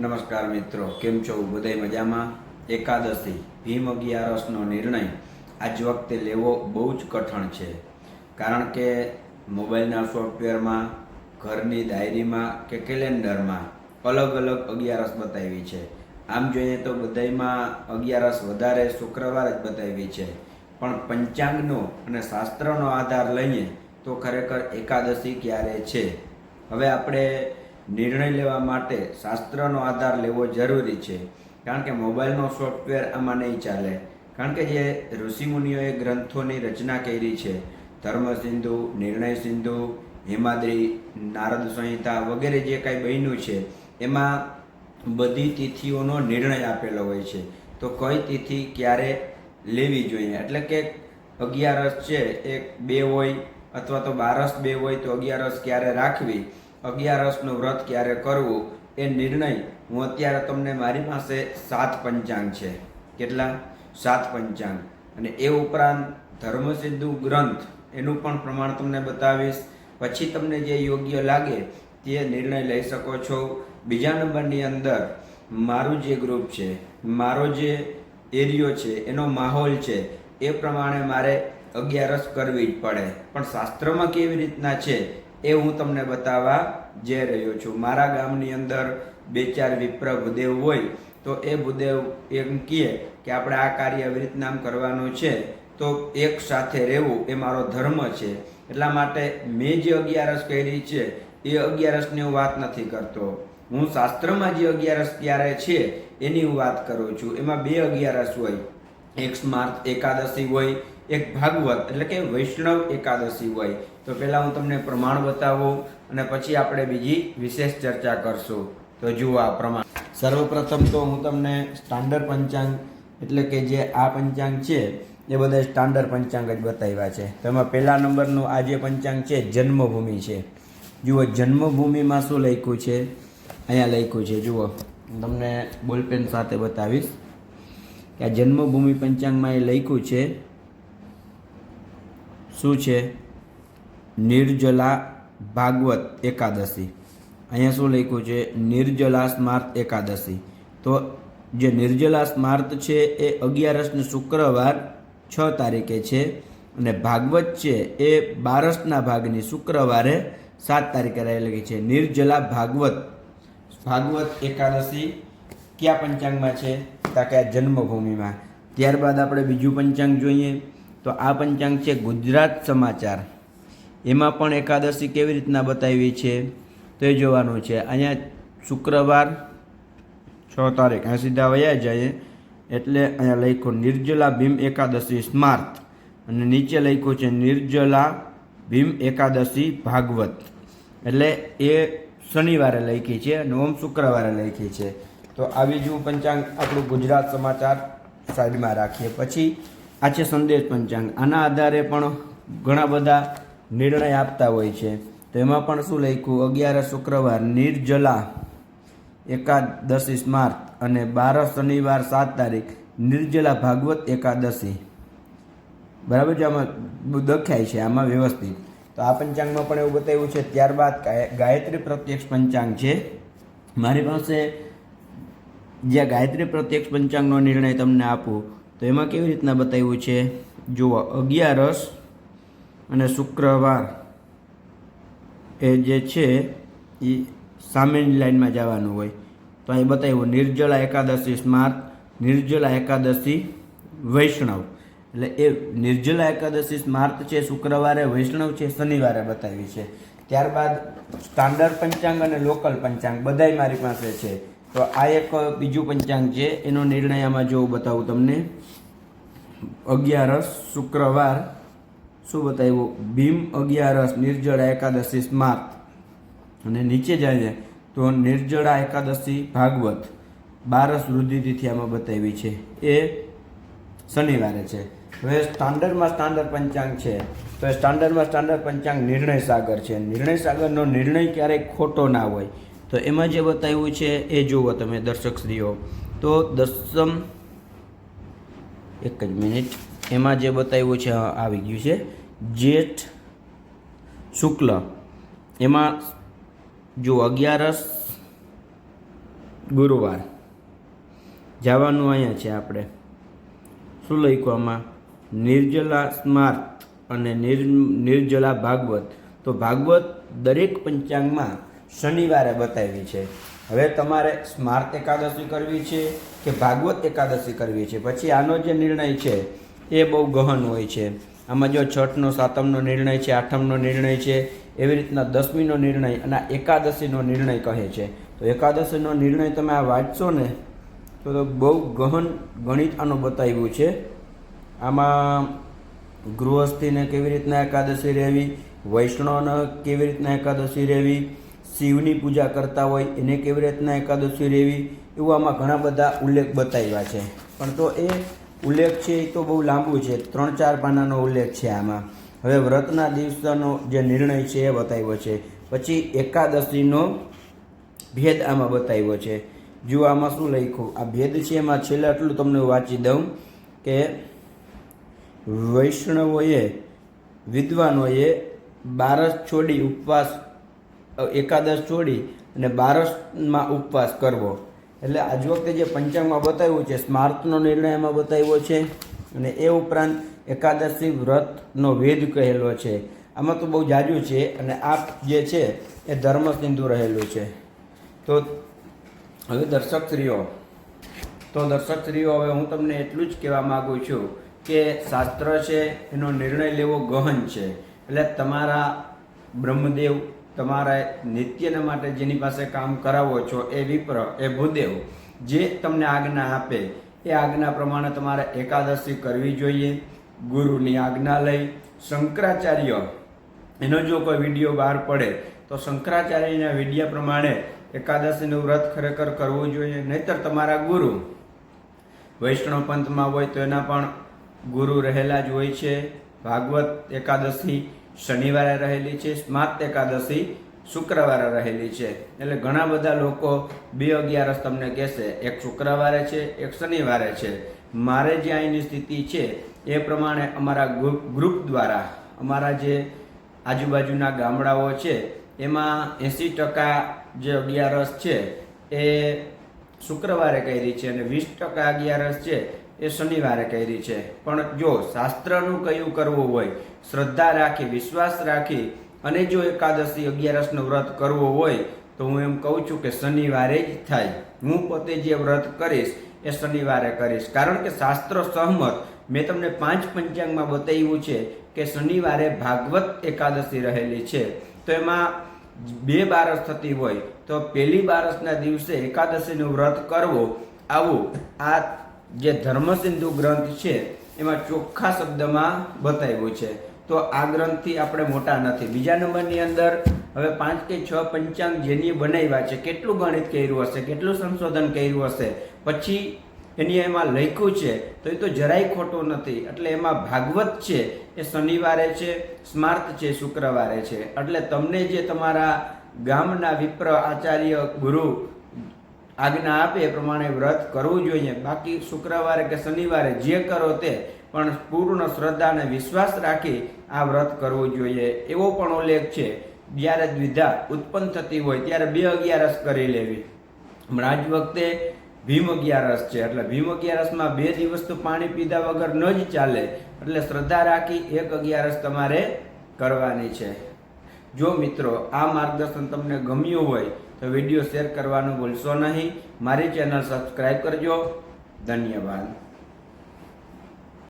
નમસ્કાર મિત્રો, કેમ છો? બધાય મજામાં? એકાદશી, ભીમ અગિયારસનો નિર્ણય આજ વખતે લેવો બહુ જ કઠણ છે. કારણ કે મોબાઈલના સોફ્ટવેરમાં, ઘરની ડાયરીમાં કે કેલેન્ડરમાં અલગ અલગ અગિયારસ બતાવી છે. આમ જોઈએ તો બધાયમાં અગિયારસ વધારે શુક્રવાર જ બતાવી છે. પણ પંચાંગનો અને શાસ્ત્રનો આધાર લઈએ તો ખરેખર એકાદશી ક્યારે છે? હવે આપણે નિર્ણય લેવા માટે શાસ્ત્રનો આધાર લેવો જરૂરી છે. કારણ કે મોબાઈલનો સોફ્ટવેર આમાં નહીં ચાલે. કારણ કે જે ઋષિમુનિઓએ ગ્રંથોની રચના કરી છે, ધર્મ સિંધુ, નિર્ણય સિંધુ, હિમાદ્રી, નારદ સંહિતા વગેરે જે કાંઈ બન્યું છે, એમાં બધી તિથિઓનો નિર્ણય આપેલો હોય છે. તો કઈ તિથિ ક્યારે લેવી જોઈએ? એટલે કે અગિયારસ છે, એક બે હોય અથવા તો બારસ બે હોય તો અગિયારસ ક્યારે રાખવી? અગિયારસનું વ્રત ક્યારે કરવું એ નિર્ણય હું અત્યારે તમને મારી પાસે સાત પંચાંગ છે. કેટલા? સાત પંચાંગ. અને એ ઉપરાંત ધર્મસિંધુ ગ્રંથ એનું પણ પ્રમાણ તમને બતાવીશ. પછી તમને જે યોગ્ય લાગે તે નિર્ણય લઈ શકો છો. બીજા નંબરની અંદર મારું જે ગ્રુપ છે, મારો જે એરિયો છે, એનો માહોલ છે, એ પ્રમાણે મારે અગિયારસ કરવી જ પડે. પણ શાસ્ત્રમાં કેવી રીતના છે એ હું તમને બતાવવા જઈ રહ્યો છું. મારા ગામની અંદર બે ચાર વિપ્ર ભૂદેવ હોય, તો એ ભૂદેવ એમ કહે કે આપણે આ કાર્ય આવી રીતના કરવાનું છે, તો એક સાથે રહેવું એ મારો ધર્મ છે. એટલા માટે મેં જે અગિયારસ કરી છે, એ અગિયારસની હું વાત નથી કરતો. હું શાસ્ત્રમાં જે અગિયારસ ક્યારે છે, એની હું વાત કરું છું. એમાં બે અગિયારસ હોય. એક સ્માર્થ એકાદશી હોય એક ભાગવત, એટલે કે વૈષ્ણવ એકાદશી હોય. તો પહેલાં હું તમને પ્રમાણ બતાવું અને પછી આપણે બીજી વિશેષ ચર્ચા કરશું. તો જુઓ આ પ્રમાણ. સર્વપ્રથમ તો હું તમને સ્ટાન્ડર્ડ પંચાંગ, એટલે કે જે આ પંચાંગ છે, એ બધા સ્ટાન્ડર્ડ પંચાંગ જ બતાવ્યા છે. તો એમાં પહેલા નંબરનું આ જે પંચાંગ છે, જન્મભૂમિ છે. જુઓ, જન્મભૂમિમાં શું લખ્યું છે? અહીંયા લખ્યું છે, જુઓ. હું તમને બોલપેન સાથે બતાવીશ. કે આ જન્મભૂમિ પંચાંગમાં એ લખ્યું છે શું છે? નિર્જલા ભાગવત એકાદશી. અહીંયા શું લખ્યું છે? નિર્જલા સ્માર્ત એકાદશી. તો જે નિર્જલા સ્માર્ત છે એ અગિયારસને શુક્રવાર છ તારીખે છે અને ભાગવત છે એ બારસના ભાગની શુક્રવારે સાત તારીખે રહેલી છે. નિર્જલા ભાગવત. ભાગવત એકાદશી કયા પંચાંગમાં છે? તો કે જન્મભૂમિમાં. ત્યારબાદ આપણે બીજું પંચાંગ જોઈએ. તો આ પંચાંગ છે ગુજરાત સમાચાર. એમાં પણ એકાદશી કેવી રીતના બતાવી છે તો જોવાનું છે. અહીંયા શુક્રવાર છ તારીખ, અહીંયા સીધા વયા જઈએ એટલે અહીંયા લખ્યું, નિર્જલા ભીમ એકાદશી સ્માર્ત. અને નીચે લખ્યું છે, નિર્જલા ભીમ એકાદશી ભાગવત. એટલે એ શનિવારે લખી છે અને ઓમ શુક્રવારે લખી છે. તો આવી જ પંચાંગ આપણું ગુજરાત સમાચાર સાઈડમાં રાખીએ. પછી આ છે સંદેશ પંચાંગ આના આધારે પણ ઘણા બધા નિર્ણય આપતા હોય છે. તો એમાં પણ શું લખ્યું? અગિયાર શુક્રવાર, નિર્જલા, એકાદશી સ્માર્ત અને બાર શનિવાર, સાત તારીખ, નિર્જલા ભાગવત એકાદશી. બરાબર છે? આમાં દખાય છે, આમાં વ્યવસ્થિત. તો આ પંચાંગમાં પણ એવું બતાવ્યું છે. ત્યારબાદ ગાય- ગાયત્રી પ્રત્યક્ષ પંચાંગ છે. મારી પાસે જ્યાં ગાયત્રી પ્રત્યક્ષ પંચાંગનો નિર્ણય તમને આપું તો એમાં કેવી રીતના બતાવ્યું છે? જુઓ, અગિયારસ અને શુક્રવાર એ જે છે, એ સામેની લાઇનમાં જવાનું હોય. તો અહીં બતાવ્યું નિર્જળા એકાદશી સ્માર્ત નિર્જળા એકાદશી વૈષ્ણવ. એટલે એ નિર્જલા એકાદશી સ્માર્ત છે શુક્રવારે, વૈષ્ણવ છે શનિવારે બતાવી છે. ત્યારબાદ સ્ટાન્ડર્ડ પંચાંગ અને લોકલ પંચાંગ, બધાય મારી પાસે છે. તો આ એક બીજું પંચાંગ છે. એનો નિર્ણય આમાં જો બતાવું તમને. અગિયારસ શુક્રવાર. શું બતાવ્યું? ભીમ અગિયારસ, નિર્જળા એકાદશી સ્માર્ત. અને નીચે જાય તો નિર્જળા એકાદશી ભાગવત. બારસ વૃદ્ધિ તિથિ આમાં બતાવી છે. એ શનિવારે છે. હવે સ્ટાન્ડર્ડમાં સ્ટાન્ડર્ડ પંચાંગ છે. તો સ્ટાન્ડર્ડમાં સ્ટાન્ડર્ડ પંચાંગ નિર્ણય સાગર છે. નિર્ણય સાગરનો નિર્ણય ક્યારેય ખોટો ના હોય. તો એમાં જે બતાવ્યું છે, એ જુઓ તમે દર્શક શ્રીઓ તો દસમ, એક જ મિનિટ. એમાં જે બતાવ્યું છે આવી ગયું છે. જેઠ શુક્લ. એમાં જો અગિયારસ ગુરુવાર. જવાનું અહીંયા છે આપણે. શું લખ્યું નિર્જલા સ્માર્ત અને નિર નિર્જલા ભાગવત. તો ભાગવત દરેક પંચાંગમાં શનિવારે બતાવી છે. હવે તમારે સ્માર્ત એકાદશી કરવી છે કે ભાગવત એકાદશી કરવી છે? પછી આનો જે નિર્ણય છે, એ બહુ ગહન હોય છે. આમાં જો છઠનો, સાતમનો નિર્ણય છે, આઠમનો નિર્ણય છે, એવી રીતના દસમીનો નિર્ણય અને એકાદશીનો નિર્ણય કહે છે. તો એકાદશીનો નિર્ણય તમે આ વાંચશો ને તો બહુ ગહન ગણિત આનું બતાવ્યું છે. આમાં ગૃહસ્થીને કેવી રીતના એકાદશી રહેવી? વૈષ્ણવને કેવી રીતના એકાદશી રહેવી? શિવની પૂજા કરતા હોય, એને કેવી રીતના એકાદશી રહેવી, એવું આમાં ઘણા બધા ઉલ્લેખ બતાવ્યા છે. પણ તો એ ઉલ્લેખ છે એ તો બહુ લાંબુ છે, ત્રણ ચાર પાનાનો ઉલ્લેખ છે આમાં. હવે વ્રતના દિવસનો જે નિર્ણય છે એ બતાવ્યો છે. પછી એકાદશીનો ભેદ આમાં બતાવ્યો છે. જુઓ આમાં શું લખ્યું? આ ભેદ છે એમાં છેલ્લે આટલું તમને વાંચી દઉં કે વૈષ્ણવોએ, વિદ્વાનોએ બારસ છોડી ઉપવાસ એકાદશ છોડી અને બારસમાં ઉપવાસ કરવો. એટલે આજ વખતે જે પંચાંગમાં બતાવ્યું છે સ્માર્તનો નિર્ણય એમાં બતાવ્યો છે અને એ ઉપરાંત એકાદશી વ્રતનો વેદ કહેલો છે. આમાં તો બહુ જાજુ છે અને આ જે છે એ ધર્મ સિંધુ રહેલું છે. તો હવે દર્શક સ્ત્રીઓ તો દર્શક સ્ત્રીઓ હવે હું તમને એટલું જ કહેવા માગું છું કે શાસ્ત્ર છે, એનો નિર્ણય લેવો ગહન છે. એટલે તમારા બ્રહ્મદેવ તમારા નિત્યને માટે જેની પાસે કામ કરાવો છો એ વિપ્ર, એ ભૂદેવ, જે તમને આજ્ઞા આપે, એ આજ્ઞા પ્રમાણે તમારે એકાદશી કરવી જોઈએ. ગુરુની આજ્ઞા લઈ શંકરાચાર્ય, એનો જો કોઈ વીડિયો બહાર પડે, તો શંકરાચાર્યના વિડીયા પ્રમાણે એકાદશીનું વ્રત ખરેખર કરવું જોઈએ. નહીતર તમારા ગુરુ, વૈષ્ણવ પંથમાં હોય તો એના પણ ગુરુ રહેલા જ હોય છે. ભાગવત એકાદશી શનિવારે રહેલી છે સ્માર્ત એકાદશી શુક્રવારે રહેલી છે. એટલે ઘણા બધા લોકો બે અગિયારસ તમને કહેશે, એક શુક્રવારે છે, એક શનિવારે છે. મારે જે અહીંની સ્થિતિ છે, એ પ્રમાણે અમારા ગ્રુપ ગ્રુપ દ્વારા અમારા જે આજુબાજુના ગામડાઓ છે, એમાં એંસી ટકા જે અગિયારસ છે, એ શુક્રવારે કરી છે અને વીસ ટકા અગિયારસ છે એ શનિવારે કરી છે. પણ જો શાસ્ત્રનું કયું કરવું હોય, શ્રદ્ધા રાખી, વિશ્વાસ રાખી અને જો એકાદશી અગિયારસનું વ્રત કરવું હોય, તો હું એમ કહું છું કે શનિવારે જ થાય. હું પોતે જે વ્રત કરીશ, એ શનિવારે કરીશ. કારણ કે શાસ્ત્ર સહમત. મેં તમને પાંચ પંચાંગમાં બતાવ્યું છે કે શનિવારે ભાગવત એકાદશી રહેલી છે. તો એમાં બે બારસ થતી હોય, તો પહેલી બારસના દિવસે એકાદશીનું વ્રત કરવું, આવું આ જે ધર્મસિંધુ ગ્રંથ છે, એમાં ચોખ્ખા શબ્દમાં બતાવ્યું છે. તો આ ગ્રંથથી આપણે મોટા નથી. બીજા નંબરની અંદર હવે પાંચ કે છ પંચાંગ જેની બનાવ્યા છે, કેટલું ગણિત કર્યું હશે, કેટલું સંશોધન કર્યું હશે, પછી એની એમાં લખ્યું છે, તો એ તો જરાય ખોટું નથી. એટલે એમાં ભાગવત છે, એ શનિવારે છે, સ્માર્ત છે, શુક્રવારે છે. એટલે તમને જે તમારા ગામના વિપ્ર આચાર્ય ગુરુ આજ્ઞા આપે એ પ્રમાણે વ્રત કરવું જોઈએ. બાકી શુક્રવારે કે શનિવારે જે કરો તે, પણ પૂર્ણ શ્રદ્ધા અને વિશ્વાસ રાખી આ વ્રત કરવું જોઈએ. એવો પણ ઉલ્લેખ છે, જ્યારે દ્વિધા ઉત્પન્ન થતી હોય, ત્યારે બે અગિયારસ કરી લેવી. હમણાં જ વખતે ભીમ અગિયારસ છે, એટલે ભીમ અગિયારસમાં બે દિવસ તો પાણી પીધા વગર ન જ ચાલે. એટલે શ્રદ્ધા રાખી એક અગિયારસ તમારે કરવાની છે. જો મિત્રો, આ માર્ગદર્શન તમને ગમ્યું હોય તો વીડિયો શેર કરવાનું ભૂલશો નહીં. મારી ચેનલ સબસ્ક્રાઈબ કરજો. ધન્યવાદ.